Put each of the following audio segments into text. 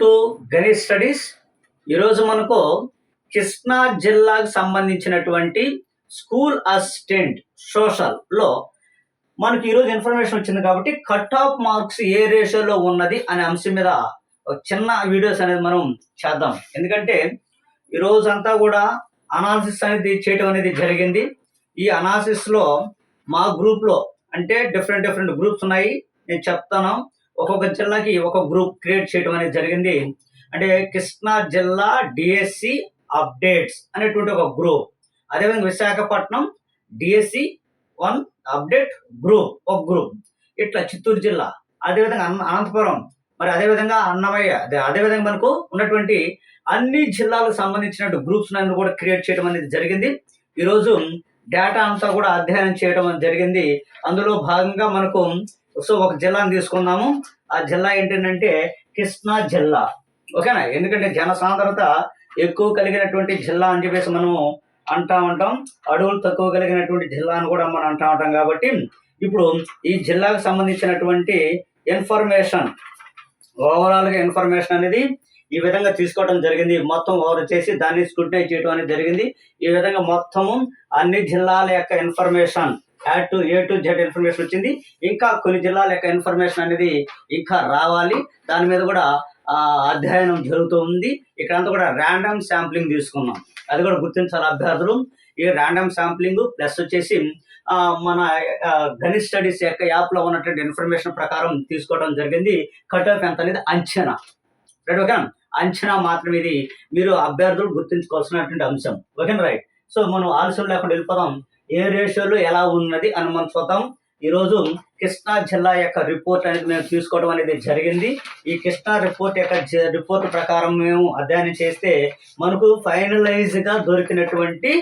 To Ganesh studies. ఈరోజు మనకు కృష్ణా జిల్లాకు సంబంధించినటువంటి స్కూల్ అసిస్టెంట్ సోషల్లో మనకి ఈరోజు ఇన్ఫర్మేషన్ వచ్చింది కాబట్టి కట్ ఆఫ్ మార్క్స్ ఏ రేషియోలో ఉన్నది అనే అంశం మీద ఒక చిన్న వీడియోస్ అనేది మనం చేద్దాం. ఎందుకంటే ఈరోజు అంతా కూడా అనాలిసిస్ అనేది చేయటం అనేది జరిగింది. ఈ అనాలిసిస్లో మా గ్రూప్లో అంటే డిఫరెంట్ డిఫరెంట్ గ్రూప్స్ ఉన్నాయి. నేను చెప్తాను. ఒక్కొక్క జిల్లాకి ఒక గ్రూప్ క్రియేట్ చేయడం అనేది జరిగింది. అంటే కృష్ణా జిల్లా డిఎస్సి అప్డేట్స్ అనేటువంటి ఒక గ్రూప్ అదేవిధంగా Visakhapatnam DSC one update group ఒక గ్రూప్ ఇట్లా చిత్తూరు జిల్లా. అదేవిధంగా అన్న అనంతపురం. మరి అదేవిధంగా అన్నమయ్య అదే అదేవిధంగా మనకు ఉన్నటువంటి అన్ని జిల్లాలకు సంబంధించిన గ్రూప్స్ నన్ను కూడా క్రియేట్ చేయడం అనేది జరిగింది. ఈరోజు డేటా అంతా కూడా అధ్యయనం చేయడం అనేది జరిగింది. అందులో భాగంగా మనకు సో ఒక జిల్లాను తీసుకుందాము. ఆ జిల్లా ఏంటంటే కృష్ణా జిల్లా. ఓకేనా? ఎందుకంటే జన సాంద్రత ఎక్కువ కలిగినటువంటి జిల్లా అని చెప్పేసి మనము అంటా ఉంటాం. అడవులు తక్కువ కలిగినటువంటి జిల్లా అని కూడా మనం అంటా ఉంటాం కాబట్టి ఇప్పుడు ఈ జిల్లాకు సంబంధించినటువంటి ఇన్ఫర్మేషన్ ఓవరాల్గా ఇన్ఫర్మేషన్ అనేది ఈ విధంగా తీసుకోవడం జరిగింది. మొత్తం ఓవర్ చేసి దాన్ని స్క్రూటినై చేయడం అనేది జరిగింది. ఈ విధంగా మొత్తము అన్ని జిల్లాల యొక్క information add to A to Z information వచ్చింది. ఇంకా కొన్ని జిల్లాల యొక్క ఇన్ఫర్మేషన్ అనేది ఇంకా రావాలి. దాని మీద కూడా అధ్యయనం జరుగుతూ ఉంది. ఇక్కడంతా కూడా ర్యాండమ్ శాంప్లింగ్ తీసుకున్నాం. అది కూడా గుర్తించాలి అభ్యర్థులు. ఈ ర్యాండమ్ శాంప్లింగ్ ప్లస్ వచ్చేసి మన గణిత స్టడీస్ యొక్క యాప్లో ఉన్నటువంటి ఇన్ఫర్మేషన్ ప్రకారం తీసుకోవడం జరిగింది. కట్ ఆఫ్ ఎంత అనేది అంచనా. రైట్ ఓకే అంచనా మాత్రం ఇది. మీరు అభ్యర్థులు గుర్తుంచుకోవాల్సినటువంటి అంశం. ఓకే రైట్ సో మనం ఆలస్యం లేకుండా వెళ్ళిపోదాం. ఏ రేషియోలో ఎలా ఉన్నది అని మనం చూద్దాం. ఈరోజు కృష్ణా జిల్లా యొక్క రిపోర్ట్ అనేది మేము తీసుకోవడం అనేది జరిగింది. ఈ కృష్ణా రిపోర్ట్ యొక్క రిపోర్ట్ ప్రకారం మేము అధ్యయనం చేస్తే మనకు ఫైనలైజ్గా దొరికినటువంటి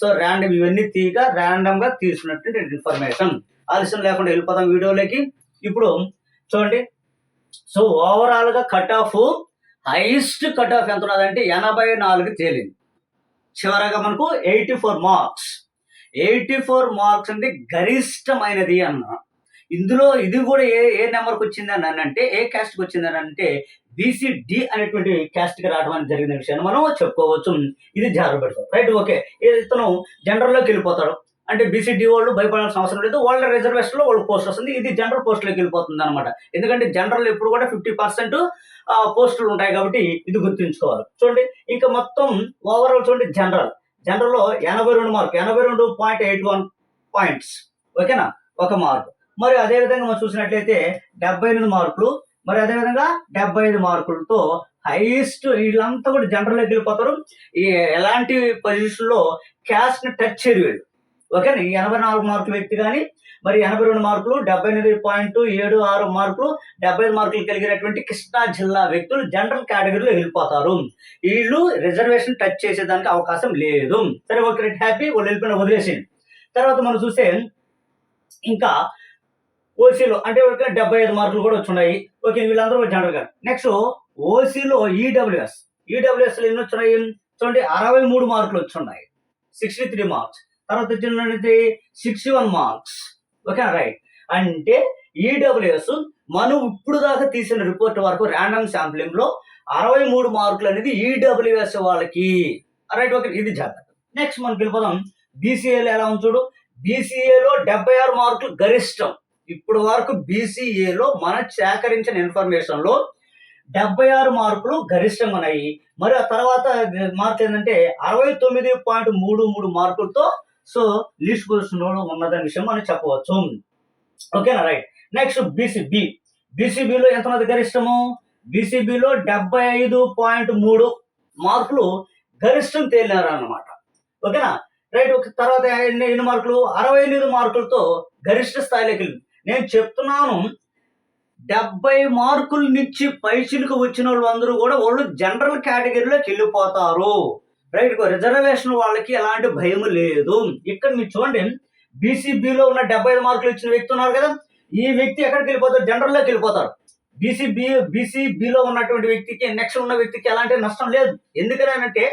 సో ర్యాండమ్ ఇవన్నీ తీగ ర్యాండమ్గా తీసుకున్నటువంటి ఇన్ఫర్మేషన్ ఆలస్యం లేకుండా వెళ్ళిపోదాం వీడియోలోకి. ఇప్పుడు చూడండి. సో ఓవరాల్గా cut off highest cut off ఎంత ఉన్నదంటే ఎనభై నాలుగు తేలింది. చివరగా మనకు eighty four marks eighty four marks అంటే గరిష్టమైనది అన్న. ఇందులో ఇది కూడా ఏ ఏ నెంబర్కి వచ్చింది అని అంటే ఏ క్యాస్ట్కి వచ్చింది అని అంటే బీసీడి అనేటువంటి క్యాస్ట్కి రావడం అనేది జరిగిన విషయాన్ని మనం చెప్పుకోవచ్చు. ఇది జాగ్రత్త రైట్ ఓకే ఇతను జనరల్లోకి వెళ్ళిపోతాడు. అంటే బీసీడీ వాళ్ళు భయపడాల్సిన అవసరం లేదు. వాళ్ళ రిజర్వేషన్లో వాళ్ళకి పోస్ట్ వస్తుంది. ఇది జనరల్ పోస్టులోకి వెళ్ళిపోతుంది అనమాట ఎందుకంటే జనరల్ ఎప్పుడు కూడా ఫిఫ్టీ పర్సెంట్ పోస్టులు ఉంటాయి కాబట్టి ఇది గుర్తుంచుకోవాలి. చూడండి. ఇంకా మొత్తం ఓవరాల్ చూడండి జనరల్ జనరల్లో ఎనభై రెండు మార్క్ ఎనభై రెండు పాయింట్ ఎయిట్ వన్ పాయింట్స్ ఓకేనా ఒక మార్క్. మరి అదే విధంగా మనం చూసినట్లయితే డెబ్బై ఎనిమిది మార్కులు మరి అదే విధంగా డెబ్బై ఐదు మార్కులతో హైయెస్ట్ వీళ్ళంతా కూడా జనరల్లోకి వెళ్ళిపోతారు. ఈ ఎలాంటి పొజిషన్లో క్యాస్ట్ని టచ్ చేయరు వీళ్ళు. ఓకేనా ఎనభై నాలుగు మార్కుల వ్యక్తి కానీ మరి ఎనభై రెండు మార్కులు డెబ్బై ఎనిమిది పాయింట్ ఏడు ఆరు మార్కులు డెబ్బై ఐదు మార్కులు కలిగినటువంటి కృష్ణా జిల్లా వ్యక్తులు జనరల్ కేటగిరీలో వెళ్ళిపోతారు. వీళ్ళు రిజర్వేషన్ టచ్ చేసేదానికి అవకాశం లేదు. సరే ఓకే హ్యాపీ వాళ్ళు వెళ్ళిపోయిన వదిలేసింది తర్వాత మనం చూస్తే ఇంకా ఓసీలో అంటే ఒక డెబ్బై ఐదు మార్కులు కూడా వచ్చున్నాయి. ఓకే వీళ్ళందరూ జనరల్ గారు. నెక్స్ట్ ఓసీలో ఈడబ్ల్యూఎస్ ఈడబ్ల్యూఎస్లో ఎన్ని వచ్చినాయి చూడండి అరవై మూడు మార్కులు వచ్చున్నాయి. Sixty three marks. తర్వాత వచ్చినది sixty one marks. Okay right అంటే ఈడబ్ల్యూఎస్ మనం ఇప్పుడు దాకా తీసిన రిపోర్ట్ వరకు ర్యాండమ్ శాంప్లింగ్లో అరవై మూడు మార్కులు అనేది ఈడబ్ల్యూఎస్ వాళ్ళకి. రైట్ ఓకే ఇది జాగ్రత్త. నెక్స్ట్ మనకి వెళ్ళిపోదాం బీసీఏలో ఎలా ఉంది చూడు? బీసీఏలో డెబ్బై ఆరు మార్కులు గరిష్టం. ఇప్పుడు వరకు బీసీఏలో మనం సేకరించిన ఇన్ఫర్మేషన్లో డెబ్బై ఆరు మార్కులు గరిష్టంగా ఉన్నాయి. మరి ఆ తర్వాత మార్కులు ఏంటంటే అరవై తొమ్మిది పాయింట్ మూడు మూడు మార్కులతో సో లీస్ట్ పొజిషన్లో ఉన్నదనే విషయం మనం చెప్పవచ్చు. ఓకేనా? రైట్. Next BCB. బీసీబీలో ఎంత ఉన్నది గరిష్టము? బీసీబీలో డెబ్బై ఐదు పాయింట్ మూడు మార్కులు గరిష్టం తేలినారు అన్నమాట ఓకేనా? రైట్ ఒక తర్వాత ఎన్ని మార్కులు? అరవై ఎనిమిది మార్కులతో గరిష్ట స్థాయిలోకి నేను చెప్తున్నాను డెబ్బై మార్కుల నుంచి పైచిలకు వచ్చిన వాళ్ళు అందరూ కూడా వాళ్ళు జనరల్ కేటగిరీలోకి వెళ్ళిపోతారు. రైట్ రిజర్వేషన్ వాళ్ళకి ఎలాంటి భయం లేదు. ఇక్కడ మీరు చూడండి బీసీబీలో ఉన్న డెబ్బై ఐదు మార్కులు ఇచ్చిన వ్యక్తి ఉన్నారు కదా ఈ వ్యక్తి ఎక్కడికి వెళ్ళిపోతారు జనరల్లోకి వెళ్ళిపోతారు బీసీబీ బీసీబీలో ఉన్నటువంటి వ్యక్తికి నెక్స్ట్ ఉన్న వ్యక్తికి ఎలాంటి నష్టం లేదు. ఎందుకని అంటే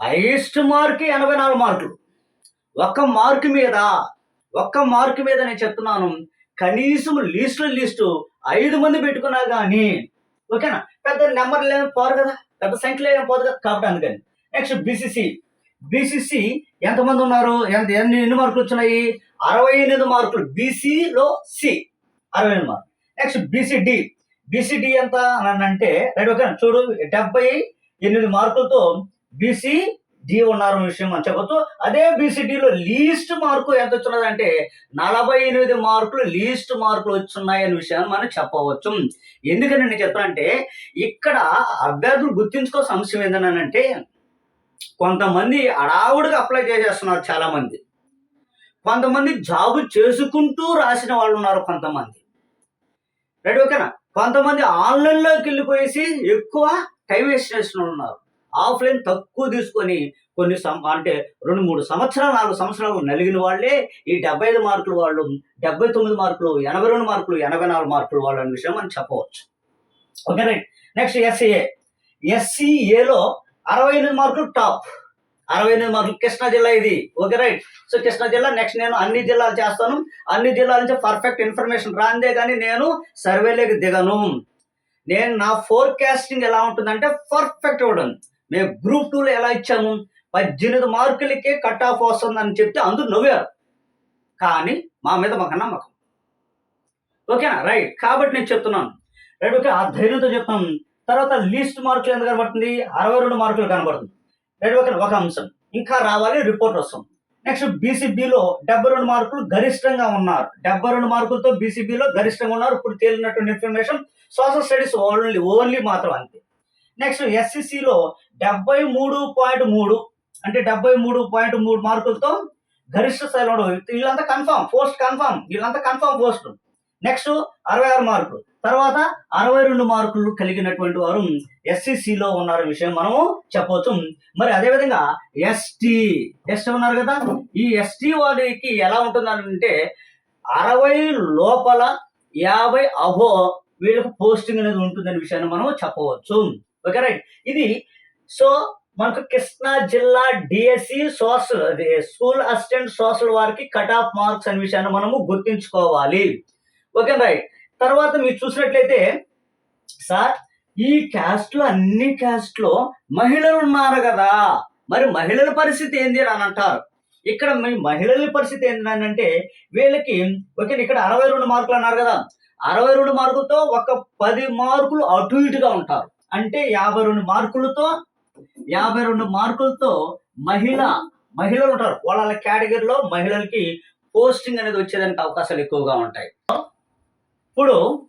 హైయెస్ట్ మార్క్ ఎనభై నాలుగు మార్కులు. ఒక్క మార్క్ మీద ఒక్క మార్క్ మీద నేను చెప్తున్నాను కనీసం లిస్టు లీస్టు ఐదు మంది పెట్టుకున్నా కానీ ఓకేనా? పెద్ద నెంబర్ లేదు పోరు కదా. పెద్ద సంఖ్యలో ఏం పోదు కదా కాబట్టి అందుకని. నెక్స్ట్ బీసీసీ బీసీసీ ఎంతమంది ఉన్నారు? ఎంత ఎన్ని ఎన్ని మార్కులు వచ్చినాయి? అరవై ఎనిమిది మార్కులు. బీసీలో సి అరవై ఎనిమిది మార్కులు. నెక్స్ట్ బీసీడి బీసీడి ఎంత అని అంటే రైట్ ఓకే చూడు డెబ్బై ఎనిమిది మార్కులతో బీసీ డి ఉన్నారు విషయం అని చెప్పొచ్చు. అదే బీసీడీలో లీస్ట్ మార్కు ఎంత వచ్చినదంటే నలభై ఎనిమిది మార్కులు లీస్ట్ మార్కులు వచ్చున్నాయి అనే విషయాన్ని మనం చెప్పవచ్చు. ఎందుకని నేను చెప్పానంటే ఇక్కడ అభ్యర్థులు గుర్తించుకో అంశం ఏంటంటే కొంతమంది అడావుడిగా అప్లై చేసేస్తున్నారు చాలా మంది కొంతమంది జాబ్ చేసుకుంటూ రాసిన వాళ్ళు ఉన్నారు కొంతమంది. రైట్ ఓకేనా కొంతమంది ఆన్లైన్లోకి వెళ్ళిపోయేసి ఎక్కువ టైం వేస్ట్ చేసిన వాళ్ళు ఉన్నారు. ఆఫ్లైన్ తక్కువ తీసుకొని కొన్ని సం- అంటే రెండు మూడు సంవత్సరాలు నాలుగు సంవత్సరాలు నలిగిన వాళ్ళే ఈ డెబ్బై ఐదు మార్కులు వాళ్ళు డెబ్బై తొమ్మిది మార్కులు ఎనభై రెండు మార్కులు ఎనభై నాలుగు మార్కులు వాళ్ళు అనే విషయం మనం చెప్పవచ్చు. ఓకే రైట్ నెక్స్ట్ ఎస్సీఏ ఎస్సీఏలో అరవై ఎనిమిది మార్కులు టాప్. అరవై ఎనిమిది మార్కులు కృష్ణా జిల్లా ఇది. ఓకే రైట్ సో కృష్ణా జిల్లా నెక్స్ట్ నేను అన్ని జిల్లాలు చేస్తాను. అన్ని జిల్లాల నుంచి పర్ఫెక్ట్ ఇన్ఫర్మేషన్ రాందే కానీ నేను సర్వేలోకి దిగను. నేను నా ఫోర్కాస్టింగ్ ఎలా ఉంటుందంటే పర్ఫెక్ట్ ఇవ్వడం మేము గ్రూప్ టూలో ఎలా ఇచ్చాము పద్దెనిమిది మార్కులకే కట్ ఆఫ్ వస్తుందని చెప్తే అందరూ నవ్వారు. కానీ మా మీద మాకు నమ్మకం. ఓకేనా? రైట్. కాబట్టి నేను చెప్తున్నాను. Right okay. ఆ ధైర్యంతో చెప్తాను తర్వాత లీస్ట్ మార్కులు ఎంత కనబడుతుంది? అరవై రెండు మార్కులు కనబడుతుంది. Right okay. ఒక అంశం. ఇంకా రావాలి రిపోర్ట్ వస్తాం. నెక్స్ట్ బీసీబీలో డెబ్బై రెండు మార్కులు గరిష్టంగా ఉన్నారు. డెబ్బై రెండు మార్కులతో బీసీబీలో గరిష్టంగా ఉన్నారు. ఇప్పుడు తేలినటువంటి information social studies only only మాత్రం అంతే. నెక్స్ట్ ఎస్సిసిలో డెబ్బై మూడు పాయింట్ మూడు అంటే డెబ్బై మూడు పాయింట్ మూడు మార్కులతో గరిష్ట స్థాయిలో వీళ్ళంతా కన్ఫామ్ పోస్ట్ కన్ఫామ్ వీళ్ళంతా కన్ఫామ్ పోస్ట్ నెక్స్ట్ అరవై ఆరు మార్కులు. తర్వాత అరవై రెండు మార్కులు కలిగినటువంటి వారు ఎస్సిసిలో ఉన్నారు విషయం మనము చెప్పవచ్చు మరి అదేవిధంగా ఎస్టీ ఎస్టీ ఉన్నారు కదా? ఈ ఎస్టీ వారికి ఎలా ఉంటుందంటే అరవై లోపల యాభై అబో వీళ్ళకి పోస్టింగ్ అనేది ఉంటుందనే విషయాన్ని మనం చెప్పవచ్చు. ఓకే రైట్ ఇది సో మనకు కృష్ణా జిల్లా డిఎస్సి సోషల్ అదే స్కూల్ అసిస్టెంట్ సోషల్ వారికి కట్ ఆఫ్ మార్క్స్ అనే విషయాన్ని మనము గుర్తించుకోవాలి. ఓకే రైట్ తర్వాత మీరు చూసినట్లయితే సార్ ఈ క్యాస్ట్లో అన్ని క్యాస్ట్లో మహిళలు ఉన్నారు కదా. మరి మహిళల పరిస్థితి ఏంది అని అంటారు. ఇక్కడ మీ మహిళల పరిస్థితి ఏంటంటే వీళ్ళకి ఓకే ఇక్కడ అరవై రెండు మార్కులు అన్నారు కదా. అరవై రెండు మార్కులతో ఒక పది మార్కులు అటు ఇటుగా ఉంటారు. అంటే యాభై రెండు మార్కులతో యాభై రెండు మార్కులతో మహిళ మహిళలు ఉంటారు. వాళ్ళ కేటగిరీలో మహిళలకి పోస్టింగ్ అనేది వచ్చేదానికి అవకాశాలు ఎక్కువగా ఉంటాయి. ఇప్పుడు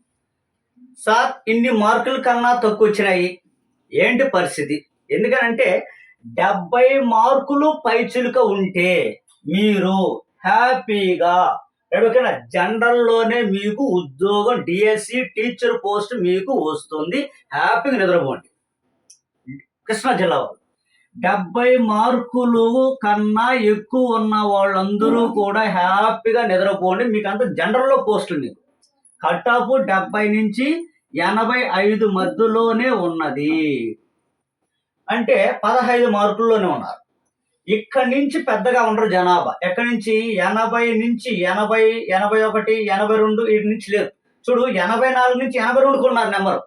సార్ ఇన్ని మార్కుల కన్నా తక్కువ వచ్చినాయి. ఏంటి పరిస్థితి? ఎందుకనంటే డెబ్బై మార్కులు పైచులుక ఉంటే మీరు హ్యాపీగా ఓకేనా జనరల్లోనే మీకు ఉద్యోగం డిఎస్సి టీచర్ పోస్ట్ మీకు వస్తుంది. హ్యాపీగా నిద్రపోండి. కృష్ణా జిల్లా వాళ్ళు. డెబ్బై మార్కులు కన్నా ఎక్కువ ఉన్న వాళ్ళందరూ కూడా హ్యాపీగా నిద్రపోండి. మీకు అంత జనరల్లో పోస్టులు మీకు కట్ ఆఫ్ డెబ్బై నుంచి ఎనభై ఐదు మధ్యలోనే ఉన్నది. అంటే పదహైదు మార్కుల్లోనే ఉన్నారు. ఇక్కడి నుంచి పెద్దగా ఉండరు జనాభా. ఎక్కడి నుంచి? ఎనభై నుంచి ఎనభై ఎనభై ఒకటి ఎనభై రెండు ఇటు నుంచి లేదు. చూడు ఎనభై నాలుగు నుంచి ఎనభై రెండుకు ఉన్నారు నెంబరు.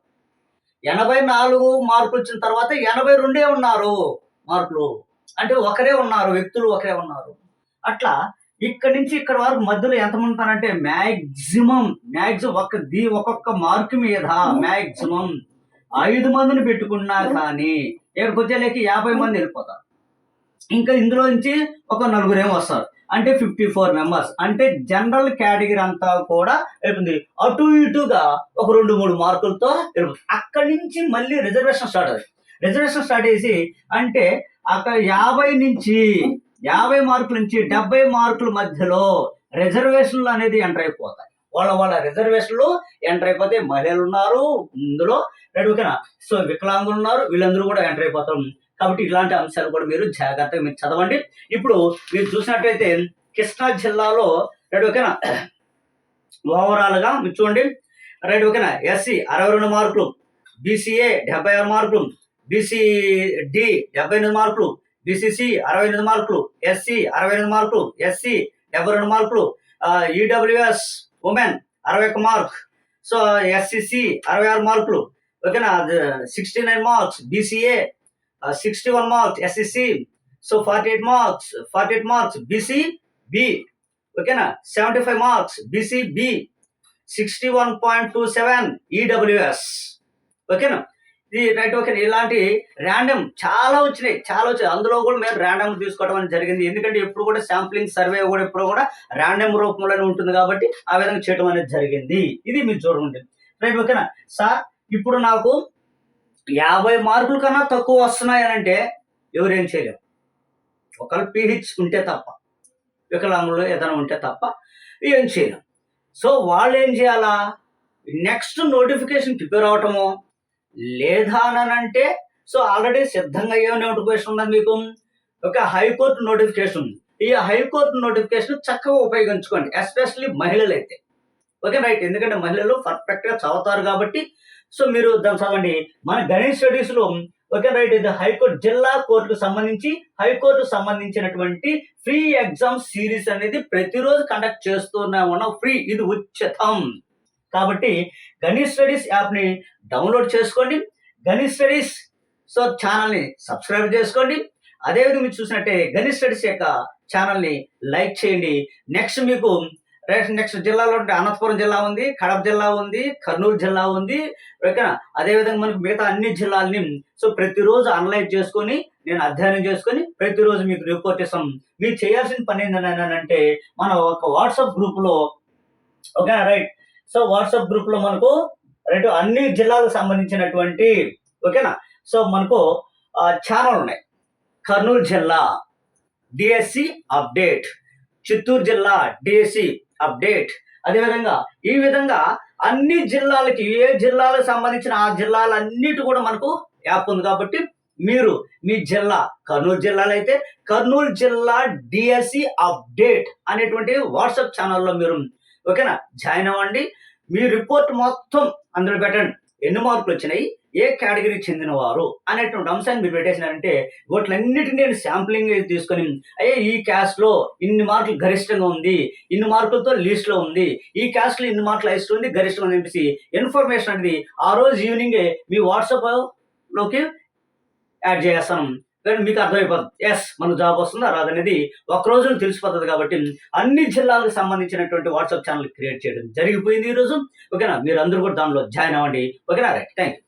ఎనభై నాలుగు మార్కులు వచ్చిన తర్వాత ఎనభై రెండే ఉన్నారు మార్కులు. అంటే ఒకరే ఉన్నారు వ్యక్తులు ఒకరే ఉన్నారు. అట్లా ఇక్కడి నుంచి ఇక్కడ వరకు మధ్యలో ఎంతమంది ఉంటారంటే మ్యాక్సిమం మ్యాక్సిమం ఒక ది ఒక్కొక్క మార్కు మీద మ్యాక్సిమం ఐదు మందిని పెట్టుకున్నా కానీ ఇక్కడికి వచ్చేలేకి యాభై మంది వెళ్ళిపోతారు. ఇంకా ఇందులో నుంచి ఒక నలుగురేమో వస్తారు. అంటే ఫిఫ్టీ ఫోర్ మెంబర్స్ అంటే జనరల్ కేటగిరీ అంతా కూడా వెళ్తుంది అటు ఇటుగా ఒక రెండు మూడు మార్కులతో వెళ్ళిపోతుంది. అక్కడి నుంచి మళ్ళీ రిజర్వేషన్ స్టార్ట్ అవుతుంది రిజర్వేషన్ స్టార్ట్ చేసి అంటే అక్కడ యాభై నుంచి యాభై మార్కుల నుంచి డెబ్బై మార్కుల మధ్యలో రిజర్వేషన్లు అనేది ఎంటర్ అయిపోతాయి. వాళ్ళ వాళ్ళ రిజర్వేషన్లు ఎంటర్ అయిపోతే మహిళలు ఉన్నారు. ఇందులో ఓకేనా? సో వికలాంగులు ఉన్నారు. వీళ్ళందరూ కూడా ఎంటర్ అయిపోతారు. కాబట్టి ఇలాంటి అంశాలు కూడా మీరు జాగ్రత్తగా మీరు చదవండి. ఇప్పుడు మీరు చూసినట్లయితే కృష్ణా జిల్లాలో రైట్ ఓకేనా? ఓవరాల్గా మీరు చూడండి. రైట్ ఓకేనా? ఎస్సీ అరవై రెండు మార్కులు బీసీఏ డెబ్బై ఆరు మార్కులు బీసీడి డెబ్బై ఎనిమిది మార్కులు బీసీసీ అరవై ఎనిమిది మార్కులు ఎస్సీ అరవై ఎనిమిది మార్కులు ఎస్సీ డెబ్బై రెండు మార్కులు ఈడబ్ల్యూఎస్ ఉమెన్ అరవై ఒక మార్క్. సో ఎస్సిసి అరవై ఆరు మార్కులు. ఓకేనా? Sixty nine marks BCA sixty one marks SSC so forty eight marks forty eight marks BC B ఓకేనా seventy five marks BC B sixty one point two seven EWS ఓకేనా ఇది right okay ఇలాంటి random చాలా వచ్చినాయి చాలా వచ్చాయి అందులో కూడా మేము ర్యాండమ్ తీసుకోవడం అనేది జరిగింది. ఎందుకంటే ఎప్పుడు కూడా శాంప్లింగ్ సర్వే కూడా ఎప్పుడు కూడా ర్యాండమ్ రూపంలోనే ఉంటుంది కాబట్టి ఆ విధంగా చేయడం అనేది జరిగింది. ఇది మీరు చూడండి రైట్ ఓకేనా సార్ ఇప్పుడు నాకు యాభై మార్కుల కన్నా తక్కువ వస్తున్నాయి అని అంటే ఎవరేం చేయలేరు. ఒకళ్ళు పీహెచ్ ఉంటే తప్ప వికలాంగులు ఏదైనా ఉంటే తప్ప ఏం చేయలేం సో వాళ్ళు ఏం చేయాలా? నెక్స్ట్ నోటిఫికేషన్ ప్రిపేర్ అవటము లేదా అని అంటే సో ఆల్రెడీ సిద్ధంగా ఏ నోటిఫికేషన్ ఉన్నది మీకు? ఒక హైకోర్టు నోటిఫికేషన్ ఉంది. ఈ హైకోర్టు నోటిఫికేషన్ చక్కగా ఉపయోగించుకోండి ఎస్పెషల్లీ మహిళలు అయితే ఓకే రైట్ ఎందుకంటే మహిళలు పర్ఫెక్ట్గా చదువుతారు కాబట్టి సో మీరు దాన్ని చదవండి. మన గణేష్ స్టడీస్లో ఓకే రైట్ ఇది హైకోర్టు జిల్లా కోర్టుకు సంబంధించి హైకోర్టు సంబంధించినటువంటి ఫ్రీ ఎగ్జామ్ సిరీస్ అనేది ప్రతిరోజు కండక్ట్ చేస్తూనే ఉన్నాం ఫ్రీ ఇది ఉచితం. కాబట్టి గణేష్ స్టడీస్ యాప్ని డౌన్లోడ్ చేసుకోండి. గణేష్ స్టడీస్ సో ఛానల్ని సబ్స్క్రైబ్ చేసుకోండి. అదేవిధంగా మీరు చూసినట్టే గణేష్ స్టడీస్ యొక్క ఛానల్ని లైక్ చేయండి. నెక్స్ట్ మీకు నెక్స్ట్ జిల్లాలో ఉంటే అనంతపురం జిల్లా ఉంది కడప జిల్లా ఉంది కర్నూలు జిల్లా ఉంది. ఓకేనా? అదేవిధంగా మనకి మిగతా అన్ని జిల్లాలని సో ప్రతిరోజు అనలైజ్ చేసుకొని నేను అధ్యయనం చేసుకొని ప్రతిరోజు మీకు రిపోర్ట్ ఇస్తాం. మీరు చేయాల్సిన పని ఏంటంటే మన ఒక వాట్సాప్ గ్రూప్లో ఓకేనా? రైట్ సో వాట్సాప్ గ్రూప్లో మనకు రైట్ అన్ని జిల్లాలకు సంబంధించినటువంటి ఓకేనా? సో మనకు ఛానల్ ఉన్నాయి. కర్నూలు జిల్లా డిఎస్సి అప్డేట్ చిత్తూరు జిల్లా డిఎస్సి అప్డేట్. అదేవిధంగా ఈ విధంగా అన్ని జిల్లాలకి ఏ జిల్లాలకు సంబంధించిన ఆ జిల్లాలన్నిటి కూడా మనకు యాప్ ఉంది కాబట్టి మీరు మీ జిల్లా కర్నూలు జిల్లాలో అయితే కర్నూలు జిల్లా డిఎస్సి అప్డేట్ అనేటువంటి వాట్సాప్ ఛానల్లో మీరు ఓకేనా? జాయిన్ అవ్వండి. మీ రిపోర్ట్ మొత్తం అందులో పెట్టండి. ఎన్ని మార్కులు వచ్చినాయి? ఏ కేటగిరీకి చెందినవారు అనేటువంటి అంశాన్ని మీరు పెట్టేసినారంటే వాటిలన్నిటిని నేను శాంప్లింగ్ తీసుకొని అయ్యే ఈ క్యాస్ట్లో ఇన్ని మార్కులు గరిష్టంగా ఉంది ఇన్ని మార్కులతో లీస్ట్లో ఉంది ఈ క్యాస్ట్లో ఇన్ని మార్కులు హైస్ట్ ఉంది గరిష్టంగా ఉంది చెప్పేసి ఇన్ఫర్మేషన్ అనేది ఆ రోజు ఈవినింగే మీ వాట్సాప్లోకి యాడ్ చేస్తాను. కానీ మీకు అర్థమైపోతుంది. ఎస్ మనకు జాబ్ వస్తుందా రాదనేది ఒక రోజు తెలిసిపోతుంది కాబట్టి అన్ని జిల్లాలకు సంబంధించినటువంటి వాట్సాప్ ఛానల్ క్రియేట్ చేయడం జరిగిపోయింది ఈ రోజు. ఓకేనా? మీరు అందరూ కూడా దానిలో జాయిన్ అవ్వండి. ఓకేనా? రైట్. Thank you